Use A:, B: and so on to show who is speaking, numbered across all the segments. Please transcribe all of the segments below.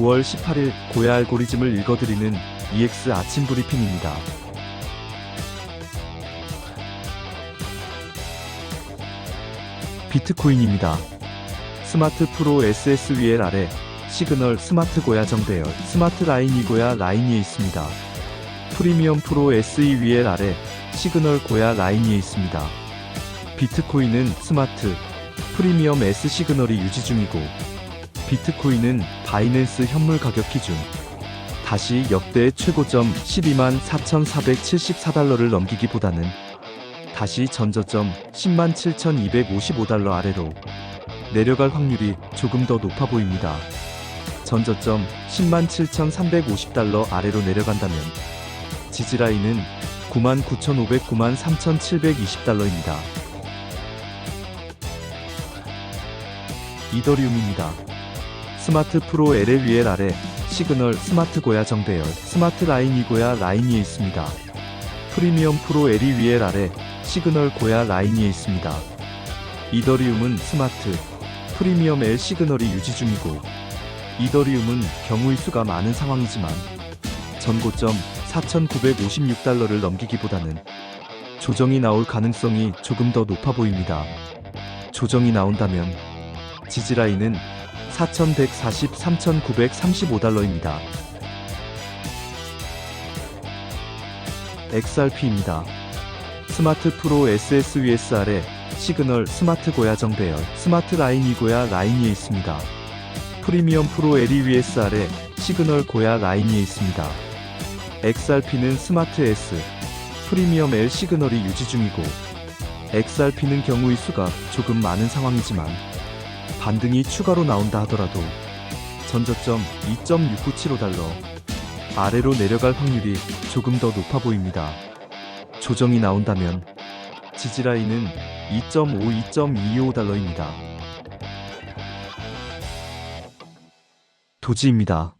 A: 9월 18일 고야 알고리즘을 읽어드리는 EX 아침 브리핑입니다. 비트코인입니다. 스마트 프로 SSVL 아래 시그널 스마트 고야 정배열 스마트 라인 이 고야 라인이에 있습니다. 프리미엄 프로 SEVL 아래 시그널 고야 라인이에 있습니다. 비트코인은 스마트 프리미엄 S 시그널이 유지 중이고 비트코인은 바이낸스 현물 가격 기준 다시 역대 최고점 12만 4,474달러를 넘기기보다는 다시 전저점 10만 7,255달러 아래로 내려갈 확률이 조금 더 높아 보입니다. 전저점 10만 7,350달러 아래로 내려간다면 지지라인은 9만 9,500, 9만 3,720달러입니다. 이더리움입니다. 스마트 프로 LLVL 아래 시그널 스마트 고야 정배열 스마트 라인 이 고야 라인이에 있습니다. 프리미엄 프로 LEVL 아래 시그널 고야 라인이에 있습니다. 이더리움은 스마트 프리미엄 L 시그널이 유지 중이고 이더리움은 경우의 수가 많은 상황이지만 전고점 4,956달러를 넘기기보다는 조정이 나올 가능성이 조금 더 높아 보입니다. 조정이 나온다면 지지라인은 4,140, 3,935달러입니다. XRP입니다. 스마트 프로 SSVS 아래 시그널 스마트 고야 정배열 스마트 라인 이고야 라인이에 있습니다. 프리미엄 프로 LEVS 아래 시그널 고야 라인이에 있습니다. XRP는 스마트 S 프리미엄 L 시그널이 유지 중이고 XRP는 경우의 수가 조금 많은 상황이지만 반등이 추가로 나온다 하더라도 전저점 2.6975달러 아래로 내려갈 확률이 조금 더 높아 보입니다. 조정이 나온다면 지지라인은 2.5, 2.225달러입니다. 도지입니다.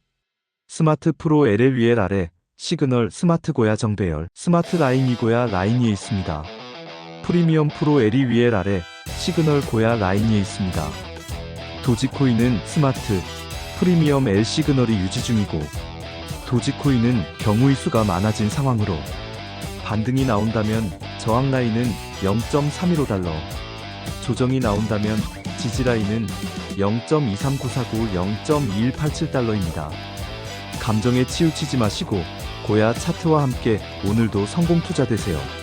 A: 스마트 프로 LLVL 아래 시그널 스마트 고야 정배열 스마트 라인 이 고야 라인이에 있습니다. 프리미엄 프로 LEVL 아래 시그널 고야 라인이에 있습니다. 도지코인은 스마트 프리미엄 L 시그널이 유지 중이고 도지코인은 경우의 수가 많아진 상황으로 반등이 나온다면 저항 라인은 0.315달러 조정이 나온다면 지지 라인은 0.23949 0.2187달러입니다. 감정에 치우치지 마시고 고야 차트와 함께 오늘도 성공 투자 되세요.